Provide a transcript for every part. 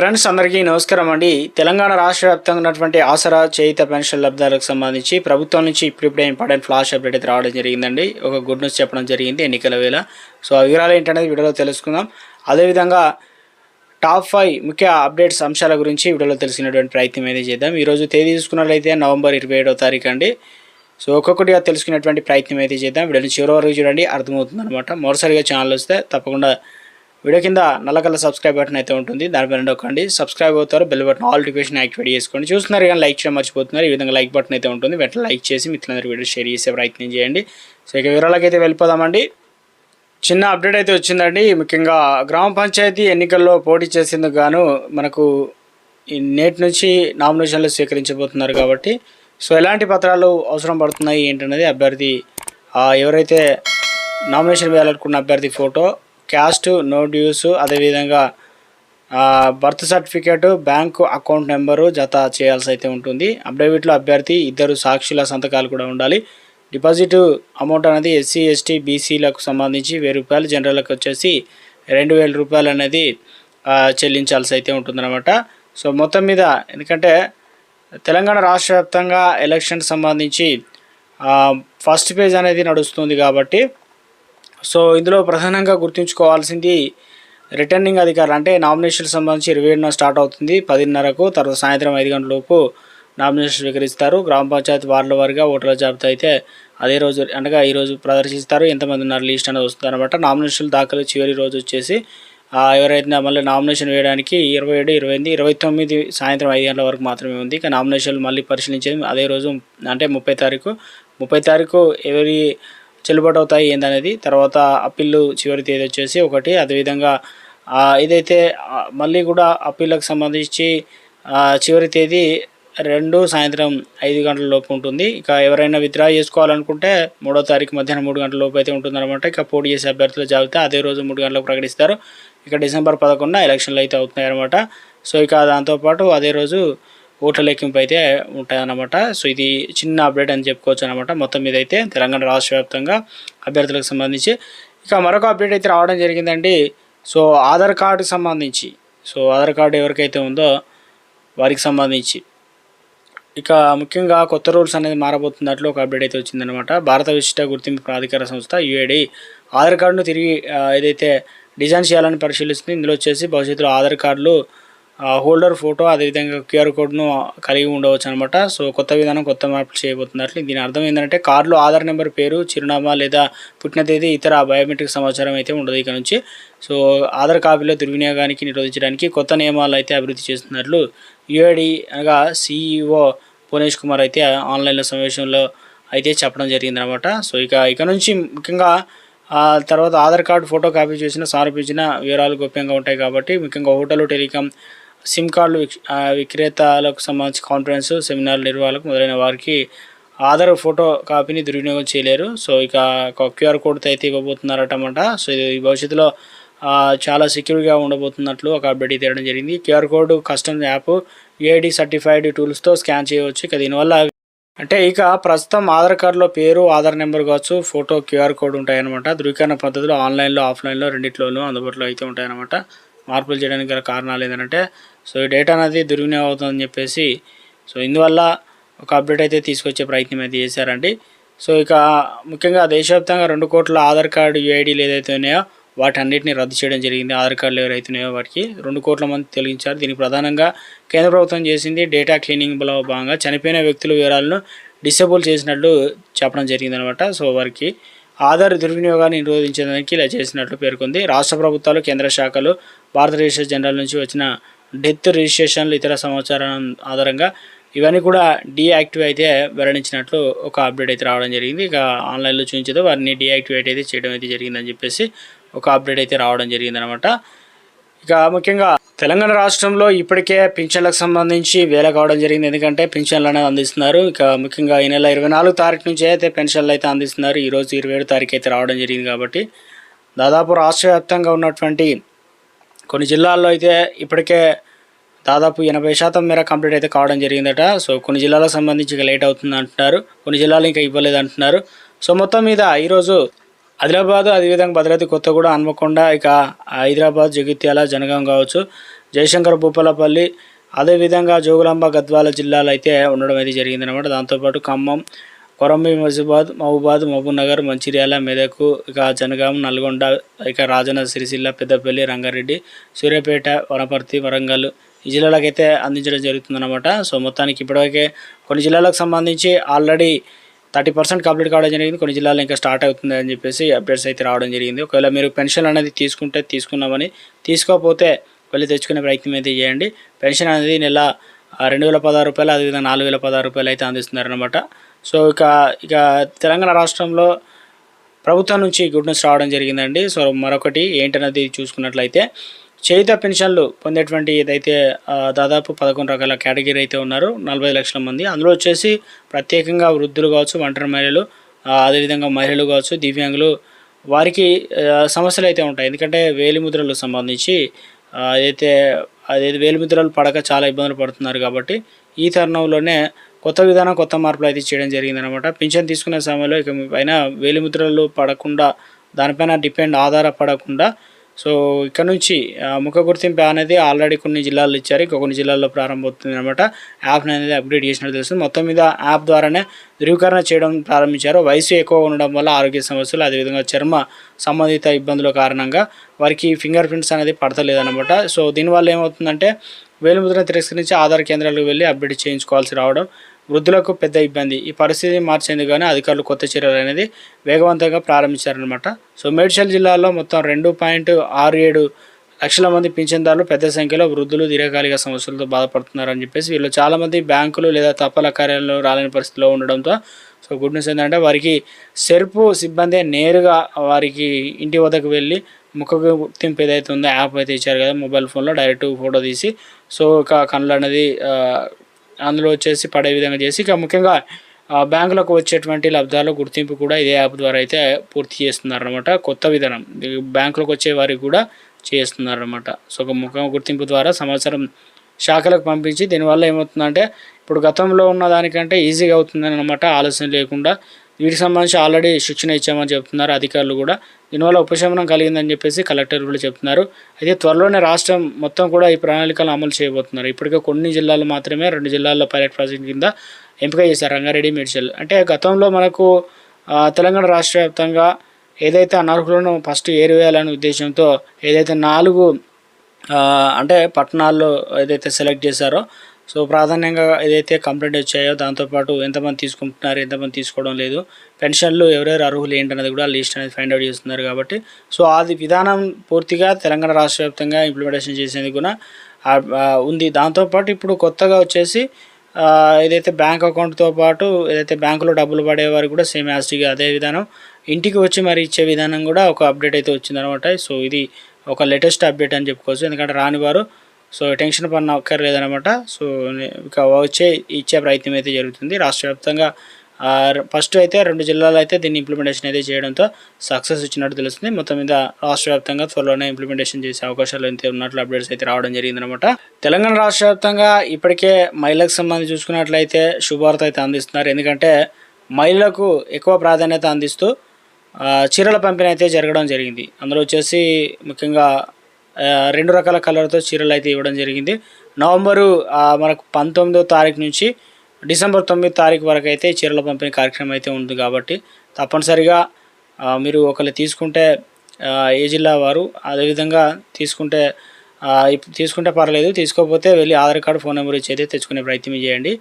Friends అందరికీ నమస్కారం అండి. తెలంగాణ రాష్ట్ర వ్యాప్తంగా ఉన్నటువంటి ఆసరా చేయిత పెన్షన్ లబ్ధాలకు సంబంధించి ప్రభుత్వం నుంచి ఇప్పుడిప్పుడే ఇంపార్టెంట్ ఫ్లాష్ అప్డేట్ అయితే రావడం జరిగిందండి. ఒక గుడ్ న్యూస్ చెప్పడం జరిగింది ఎన్నికల వేళ. సో ఆ వివరాలు ఏంటనేది వీడియోలో తెలుసుకుందాం. అదేవిధంగా టాప్ ఫైవ్ ముఖ్య అప్డేట్స్ అంశాల గురించి వీడియోలో తెలిసినటువంటి ప్రయత్నం అయితే చేద్దాం. ఈరోజు తేదీ చూసుకున్నట్లయితే నవంబర్ ఇరవై ఏడవ తారీఖు అండి. సో ఒక్కొక్కటిగా తెలుసుకునేటువంటి ప్రయత్నం అయితే చేద్దాం. వీడియోని చివరి వరకు చూడండి. అర్థమవుతుంది అనమాట మరోసారిగా ఛానల్ వస్తే తప్పకుండా వీడియో కింద నల్లకల్ల సబ్స్క్రైబ్ బటన్ అయితే ఉంటుంది. దానిపైన నొక్కండి. సబ్స్క్రైబ్ అవుతారు. Bell button all notification activate చేసుకోండి. చూస్తున్నారు కానీ లైక్ చేయడం మర్చిపోతున్నారు. ఈ విధంగా లైక్ బటన్ అయితే ఉంటుంది. వెంటనే లైక్ చేసి మిత్రులందరూ వీడియో షేర్ చేసే ప్రయత్నం చేయండి. సో ఇక వివరాలకైతే అయితే వెళ్ళిపోదామండి. చిన్న అప్డేట్ అయితే వచ్చిందండి. ముఖ్యంగా గ్రామ పంచాయతీ ఎన్నికల్లో పోటీ చేసేందుకు గాను మనకు నేటి నుంచి నామినేషన్లు స్వీకరించబోతున్నారు కాబట్టి. సో ఎలాంటి పత్రాలు అవసరం పడుతున్నాయి ఏంటనేది అభ్యర్థి ఎవరైతే నామినేషన్ వేయాలనుకున్న అభ్యర్థి ఫోటో క్యాస్ట్ నో డ్యూస్ అదేవిధంగా birth certificate bank account number జత చేయాల్సి అయితే ఉంటుంది. అఫిడవిట్లో అభ్యర్థి ఇద్దరు సాక్షుల సంతకాలు కూడా ఉండాలి. డిపాజిట్ అమౌంట్ అనేది ఎస్సీ ఎస్టీ బీసీలకు సంబంధించి వెయ్యి రూపాయలు జనరల్కి వచ్చేసి రెండు వేల రూపాయలు అనేది చెల్లించాల్సి అయితే ఉంటుందన్నమాట. సో మొత్తం మీద ఎందుకంటే తెలంగాణ రాష్ట్ర వ్యాప్తంగా ఎలక్షన్ సంబంధించి ఫస్ట్ పేజ్ అనేది నడుస్తుంది కాబట్టి సో ఇందులో ప్రధానంగా గుర్తుంచుకోవాల్సింది రిటర్నింగ్ అధికారులు అంటే నామినేషన్ సంబంధించి ఇరవై ఏడున స్టార్ట్ అవుతుంది. పదిన్నరకు తర్వాత సాయంత్రం ఐదు గంటలలోపు నామినేషన్ స్వీకరిస్తారు. గ్రామ పంచాయతీ వార్డుల వారిగా ఓటర్ల జాబితా అయితే అదే రోజు అనగా ఈ రోజు ప్రదర్శిస్తారు. ఎంతమంది ఉన్నారు లిస్ట్ అనేది వస్తుంది అనమాట నామినేషన్ దాఖలు చివరి రోజు వచ్చేసి ఎవరైతే మళ్ళీ నామినేషన్ వేయడానికి ఇరవై ఏడు ఇరవై ఎనిమిది ఇరవై తొమ్మిది సాయంత్రం ఐదు గంటల వరకు మాత్రమే ఉంది. ఇక నామినేషన్లు మళ్ళీ పరిశీలించేది అదే రోజు అంటే ముప్పై తారీఖు. ముప్పై తారీఖు ఎవరి చెల్లుబాటు అవుతాయి ఏందనేది. తర్వాత అప్పీళ్ళు చివరి తేదీ వచ్చేసి ఒకటి. అదేవిధంగా ఇదైతే మళ్ళీ కూడా అప్పీళ్ళకు సంబంధించి చివరి తేదీ రెండు సాయంత్రం ఐదు గంటల లోపు ఉంటుంది. ఇక ఎవరైనా విత్డ్రా చేసుకోవాలనుకుంటే మూడో తారీఖు మధ్యాహ్నం మూడు గంటల లోపు అయితే ఉంటుందన్నమాట. ఇక పోటీ చేసే అభ్యర్థుల జాబితా అదే రోజు మూడు గంటలకు ప్రకటిస్తారు. ఇక డిసెంబర్ పదకొండున ఎలక్షన్లు అయితే అవుతున్నాయి అనమాట సో ఇక దాంతోపాటు అదే రోజు ఓట్ల లెక్కింపు అయితే ఉంటాయన్నమాట. సో ఇది చిన్న అప్డేట్ అని చెప్పుకోవచ్చు అనమాట మొత్తం మీద అయితే తెలంగాణ రాష్ట్ర వ్యాప్తంగా అభ్యర్థులకు సంబంధించి. ఇక మరొక అప్డేట్ అయితే రావడం జరిగిందండి. సో ఆధార్ కార్డుకి సంబంధించి. సో ఆధార్ కార్డు ఎవరికైతే ఉందో వారికి సంబంధించి. ఇక ముఖ్యంగా కొత్త రూల్స్ అనేది మారబోతున్నట్లు ఒక అప్డేట్ అయితే వచ్చిందనమాట భారత విశిష్ట గుర్తింపు ప్రాధికార సంస్థ యుఏడి ఆధార్ కార్డును తిరిగి ఏదైతే డిజైన్ చేయాలని పరిశీలిస్తుంది ఇందులో వచ్చేసి భవిష్యత్తులో ఆధార్ కార్డులు హోల్డర్ ఫోటో అదేవిధంగా క్యూఆర్ కోడ్ను కలిగి ఉండవచ్చు అనమాట సో కొత్త విధానం కొత్త మార్పులు చేయబోతున్నట్లు. దీని అర్థం ఏంటంటే కార్డులో ఆధార్ నెంబర్ పేరు చిరునామా లేదా పుట్టిన తేదీ ఇతర బయోమెట్రిక్ సమాచారం అయితే ఉండదు ఇక నుంచి. సో ఆధార్ కాపీలో దుర్వినియోగానికి నిరోధించడానికి కొత్త నియమాలు అయితే అభివృద్ధి చేస్తున్నట్లు యుఐడి అనగా సిఇఓ పునేష్ కుమార్ అయితే ఆన్లైన్లో సమావేశంలో అయితే చెప్పడం జరిగిందనమాట సో ఇక ఇక నుంచి ముఖ్యంగా తర్వాత ఆధార్ కార్డు ఫోటో కాపీ చేసిన సమర్పించిన వివరాలు గోప్యంగా ఉంటాయి కాబట్టి ముఖ్యంగా హోటల్ టెలికాం సిమ్ కార్డులు విక్- విక్రేతలకు సంబంధించి కాన్ఫరెన్స్ సెమినార్ నిర్వాహకులకు మొదలైన వారికి ఆధార్ ఫోటో కాపీని దుర్వినియోగం చేయలేరు. సో ఇక క్యూఆర్ కోడ్తో అయితే ఇవ్వబోతున్నారటమాట. సో ఇది భవిష్యత్తులో చాలా సెక్యూర్గా ఉండబోతున్నట్లు ఒక అప్డేట్ తీయడం జరిగింది. QR code custom app AID certified టూల్స్తో scan చేయవచ్చు. ఇక దీనివల్ల అంటే ఇక ప్రస్తుతం ఆధార్ కార్డులో పేరు ఆధార్ నెంబర్ కావచ్చు ఫోటో క్యూఆర్ కోడ్ ఉంటాయన్నమాట. ధృవీకరణ పద్ధతిలో ఆన్లైన్లో ఆఫ్లైన్లో రెండిట్లోనూ అందుబాటులో అయితే ఉంటాయన్నమాట. మార్పులు చేయడానికి గల కారణాలు ఏంటంటే సో ఈ డేటా అనేది దుర్వినియోగం అవుతుందని చెప్పేసి సో ఇందువల్ల ఒక అప్డేట్ అయితే తీసుకొచ్చే ప్రయత్నం అయితే చేశారండి. సో ఇక ముఖ్యంగా దేశవ్యాప్తంగా రెండు కోట్ల ఆధార్ కార్డు యూఐడీలు ఏదైతే ఉన్నాయో వాటన్నిటిని రద్దు చేయడం జరిగింది. ఆధార్ కార్డులు ఎవరైతున్నాయో వాటికి రెండు కోట్ల మంది తొలగించారు. దీనికి ప్రధానంగా కేంద్ర ప్రభుత్వం చేసింది డేటా క్లీనింగ్లో భాగంగా చనిపోయిన వ్యక్తుల వివరాలను డిసేబుల్ చేసినట్లు చెప్పడం జరిగిందనమాట. సో వారికి ఆధార్ దుర్వినియోగాన్ని నిరోధించడానికి ఇలా చేసినట్లు పేర్కొంది. రాష్ట్ర ప్రభుత్వాలు కేంద్ర శాఖలు భారతదేశ జనరల్ నుంచి వచ్చిన డెత్ రిజిస్ట్రేషన్లు ఇతర సమాచారం ఆధారంగా ఇవన్నీ కూడా డీయాక్టివ్ అయితే వెల్లడించినట్లు ఒక అప్డేట్ అయితే రావడం జరిగింది. ఇక ఆన్లైన్లో చూపించేదో. వారిని డీయాక్టివేట్ అయితే చేయడం అయితే జరిగిందని చెప్పేసి ఒక అప్డేట్ అయితే రావడం జరిగిందనమాట ఇక ముఖ్యంగా తెలంగాణ రాష్ట్రంలో ఇప్పటికే పింఛన్లకు సంబంధించి వేల కావడం జరిగింది. ఎందుకంటే పింఛన్లు అనేది అందిస్తున్నారు. ఇక ముఖ్యంగా ఈ నెల ఇరవై నాలుగు తారీఖు నుంచి అయితే పెన్షన్లు అయితే అందిస్తున్నారు. ఈరోజు ఇరవై ఏడు తారీఖు అయితే రావడం జరిగింది కాబట్టి దాదాపు రాష్ట్ర వ్యాప్తంగా ఉన్నటువంటి కొన్ని జిల్లాల్లో అయితే ఇప్పటికే దాదాపు ఎనభై శాతం మేర కంప్లీట్ అయితే కావడం జరిగిందట. సో కొన్ని జిల్లాలకు సంబంధించి ఇక లేట్ అవుతుంది అంటున్నారు కొన్ని జిల్లాలు ఇంకా ఇవ్వలేదు అంటున్నారు సో మొత్తం మీద ఈరోజు ఆదిలాబాద్ అదేవిధంగా భద్రాద్రి కొత్తగూడ హన్మకొండ ఇక హైదరాబాద్ జగిత్యాల జనగాం కావచ్చు జయశంకర్ భూపాలపల్లి అదేవిధంగా జోగులాంబ గద్వాల జిల్లాలు అయితే ఉండడం అయితే జరిగిందనమాట దాంతోపాటు ఖమ్మం కొరంబి మసిబాద్ మహబూబాద్ మహబూబ్నగర్ మంచిర్యాల మెదకు ఇక జనగాం నల్గొండ ఇక రాజన్న సిరిసిల్ల పెద్దపల్లి రంగారెడ్డి సూర్యాపేట వనపర్తి వరంగల్ ఈ జిల్లాలకు అయితే అందించడం జరుగుతుందన్నమాట. సో మొత్తానికి ఇప్పటివరకే కొన్ని జిల్లాలకు సంబంధించి ఆల్రెడీ థర్టీ పర్సెంట్ కంప్లీట్ కావడం జరిగింది. కొన్ని జిల్లాలు ఇంకా స్టార్ట్ అవుతుంది అని చెప్పేసి అప్డేట్స్ అయితే రావడం జరిగింది. ఒకవేళ మీరు పెన్షన్ అనేది తీసుకుంటే తీసుకున్నామని తీసుకోకపోతే వెళ్ళి తెచ్చుకునే ప్రయత్నం అయితే చేయండి. పెన్షన్ అనేది నెల రెండు వేల పదహారు రూపాయలు అదేవిధంగా నాలుగు వేల పదహారు రూపాయలు అయితే అందిస్తున్నారనమాట సో ఇక ఇక తెలంగాణ రాష్ట్రంలో ప్రభుత్వం నుంచి గుడ్ న్యూస్ రావడం జరిగిందండి. సో మరొకటి ఏంటన్నది చూసుకున్నట్లయితే చేయుత పెన్షన్లు పొందేటువంటి ఏదైతే దాదాపు పదకొండు రకాల కేటగిరీ అయితే ఉన్నారు నలభై లక్షల మంది. అందులో వచ్చేసి ప్రత్యేకంగా వృద్ధులు కావచ్చు ఒంటరి మహిళలు అదేవిధంగా మహిళలు కావచ్చు దివ్యాంగులు వారికి సమస్యలు అయితే ఉంటాయి. ఎందుకంటే వేలిముద్రలకు సంబంధించి అదైతే ఏదైతే వేలిముద్రలు పడక చాలా ఇబ్బందులు పడుతున్నారు కాబట్టి ఈ తరుణంలోనే కొత్త విధానం కొత్త మార్పులు అయితే చేయడం జరిగిందనమాట పింఛన్ తీసుకునే సమయంలో ఇక పైన వేలిముద్రలు పడకుండా దానిపైన డిపెండ్ ఆధారపడకుండా సో ఇక్కడ నుంచి ముఖ గుర్తింపు అనేది ఆల్రెడీ కొన్ని జిల్లాల్లో ఇచ్చారు. ఇంకా కొన్ని జిల్లాల్లో ప్రారంభమవుతుంది అనమాట యాప్ని అనేది అప్డేట్ చేసినట్టు తెలుస్తుంది. మొత్తం మీద యాప్ ద్వారానే ధృవీకరణ చేయడం ప్రారంభించారు. వయసు ఎక్కువ ఉండడం వల్ల ఆరోగ్య సమస్యలు అదేవిధంగా చర్మ సంబంధిత ఇబ్బందుల కారణంగా వారికి ఫింగర్ ప్రింట్స్ అనేది పడతలేదన్నమాట. సో దీనివల్ల ఏమవుతుందంటే వేలిముద్రను తిరస్కరించి ఆధార్ కేంద్రాలకు వెళ్ళి అప్డేట్ చేయించుకోవాల్సి రావడం వృద్ధులకు పెద్ద ఇబ్బంది. ఈ పరిస్థితిని మార్చేందుకు అధికారులు కొత్త చర్యలు అనేది వేగవంతంగా ప్రారంభించారనమాట సో మేడ్చల్ జిల్లాలో మొత్తం రెండు పాయింట్ ఆరు ఏడు లక్షల మంది పింఛన్దారులు పెద్ద సంఖ్యలో వృద్ధులు దీర్ఘకాలిక సమస్యలతో బాధపడుతున్నారని చెప్పేసి వీళ్ళు చాలామంది బ్యాంకులు లేదా తపాలా కార్యాలయంలో రాలేని పరిస్థితిలో ఉండడంతో సో గుడ్ న్యూస్ ఏంటంటే వారికి సెర్పు సిబ్బంది నేరుగా వారికి ఇంటి వద్దకు వెళ్ళి ముఖ గుర్తింపు ఏదైతే ఉందో యాప్ అయితే ఇచ్చారు కదా మొబైల్ ఫోన్లో డైరెక్ట్ ఫోటో తీసి. సో ఒక కళ్ళు అనేది అందులో వచ్చేసి పడే విధంగా చేసి ఇక ముఖ్యంగా బ్యాంకులకు వచ్చేటువంటి లబ్ధాల గుర్తింపు కూడా ఇదే యాప్ ద్వారా అయితే పూర్తి చేస్తున్నారనమాట కొత్త విధానం. బ్యాంకులకు వచ్చే వారికి కూడా చేస్తున్నారనమాట సో ఒక ముఖ గుర్తింపు ద్వారా సంవత్సరం శాఖలకు పంపించి దీనివల్ల ఏమవుతుందంటే ఇప్పుడు గతంలో ఉన్న దానికంటే ఈజీగా అవుతుందని అనమాట ఆలస్యం లేకుండా. వీటికి సంబంధించి ఆల్రెడీ శిక్షణ ఇచ్చామని చెప్తున్నారు అధికారులు కూడా. దీనివల్ల ఉపశమనం కలిగిందని చెప్పేసి కలెక్టర్ కూడా చెప్తున్నారు. అయితే త్వరలోనే రాష్ట్రం మొత్తం కూడా ఈ ప్రణాళికలు అమలు చేయబోతున్నారు. ఇప్పటికే కొన్ని జిల్లాలు మాత్రమే రెండు జిల్లాల్లో పైలట్ ప్రాజెక్ట్ కింద ఎంపిక చేశారు రంగారెడ్డి మేడ్చల్. అంటే గతంలో మనకు తెలంగాణ రాష్ట్ర వ్యాప్తంగా ఏదైతే అనర్హులను ఫస్ట్ ఏరివేయాలనే ఉద్దేశంతో ఏదైతే నాలుగు అంటే పట్టణాల్లో ఏదైతే సెలెక్ట్ చేశారో సో ప్రాధాన్యంగా ఏదైతే కంప్లైంట్ వచ్చాయో దాంతోపాటు ఎంతమంది తీసుకుంటున్నారు ఎంతమంది తీసుకోవడం లేదు పెన్షన్లు ఎవరెవరు అర్హులు ఏంటనేది కూడా లిస్ట్ అనేది ఫైండ్ అవుట్ చేస్తున్నారు కాబట్టి. సో అది విధానం పూర్తిగా తెలంగాణ రాష్ట్ర వ్యాప్తంగా ఇంప్లిమెంటేషన్ చేసేందుకు కూడా ఉంది. దాంతోపాటు ఇప్పుడు కొత్తగా వచ్చేసి ఏదైతే బ్యాంక్ అకౌంట్తో పాటు ఏదైతే బ్యాంకులో డబ్బులు పడేవారు కూడా సేమ్ యాస్టిగా అదే విధానం. ఇంటికి వచ్చి మరి ఇచ్చే విధానం కూడా ఒక అప్డేట్ అయితే వచ్చిందనమాట సో ఇది ఒక లేటెస్ట్ అప్డేట్ అని చెప్పుకోవచ్చు. ఎందుకంటే రాని వారు సో టెన్షన్ పడిన అక్కర్లేదనమాట సో ఇక వచ్చే ఇచ్చే ప్రయత్నం అయితే జరుగుతుంది. రాష్ట్ర వ్యాప్తంగా ఫస్ట్ అయితే రెండు జిల్లాలో అయితే దీన్ని ఇంప్లిమెంటేషన్ అయితే చేయడంతో సక్సెస్ ఇచ్చినట్టు తెలుస్తుంది. మొత్తం మీద రాష్ట్ర వ్యాప్తంగా త్వరలోనే ఇంప్లిమెంటేషన్ చేసే అవకాశాలు అయితే ఉన్నట్లు అప్డేట్స్ అయితే రావడం జరిగిందనమాట తెలంగాణ రాష్ట్ర వ్యాప్తంగా ఇప్పటికే మహిళలకు సంబంధించి చూసుకున్నట్లయితే శుభవార్త అయితే అందిస్తున్నారు. ఎందుకంటే మహిళలకు ఎక్కువ ప్రాధాన్యత అందిస్తూ చీరల పంపిణీ అయితే జరగడం జరిగింది. అందులో వచ్చేసి ముఖ్యంగా రెండు రకాల కలర్తో చీరలు అయితే ఇవ్వడం జరిగింది. నవంబరు మనకు పంతొమ్మిదో తారీఖు నుంచి డిసెంబర్ తొమ్మిది తారీఖు వరకు అయితే చీరల పంపిణీ కార్యక్రమం అయితే ఉంది కాబట్టి తప్పనిసరిగా మీరు ఒకళ్ళు తీసుకుంటే ఏ జిల్లా వారు అదేవిధంగా తీసుకుంటే తీసుకుంటే పర్లేదు తీసుకోకపోతే వెళ్ళి ఆధార్ కార్డు ఫోన్ నెంబర్ ఇచ్చి అయితే తెచ్చుకునే ప్రయత్నం చేయండి.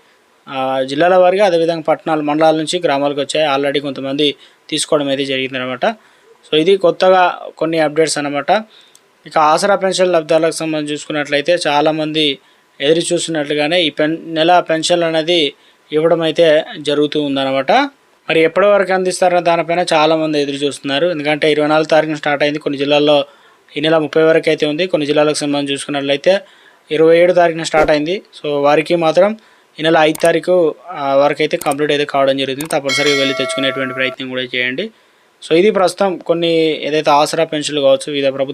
జిల్లాల వారిగా అదేవిధంగా పట్టణాల మండలాల నుంచి గ్రామాలకు వచ్చాయి. ఆల్రెడీ కొంతమంది తీసుకోవడం అయితే జరిగిందనమాట సో ఇది కొత్తగా కొన్ని అప్డేట్స్ అనమాట ఇక ఆసరా పెన్షన్ లబ్ధాలకు సంబంధించి చూసుకున్నట్లయితే చాలామంది ఎదురు చూస్తున్నట్లుగానే ఈ పెన్ నెల పెన్షన్ అనేది ఇవ్వడం అయితే జరుగుతూ ఉందన్నమాట. మరి ఎప్పటి వరకు అందిస్తారన్న దానిపైన చాలామంది ఎదురు చూస్తున్నారు. ఎందుకంటే ఇరవై నాలుగు తారీఖున స్టార్ట్ అయింది. కొన్ని జిల్లాల్లో ఈ నెల ముప్పై వరకు అయితే ఉంది. కొన్ని జిల్లాలకు సంబంధించి చూసుకున్నట్లయితే ఇరవై ఏడు తారీఖున స్టార్ట్ అయింది. సో వారికి మాత్రం ఈ నెల ఐదు తారీఖు వరకు అయితే కంప్లీట్ అయితే కావడం జరుగుతుంది. తప్పనిసరిగా వెళ్ళి తెచ్చుకునేటువంటి ప్రయత్నం కూడా చేయండి. సో ఇది ప్రస్తుతం కొన్ని ఏదైతే ఆసరా పెన్షన్లు కావచ్చు వివిధ ప్రభుత్వ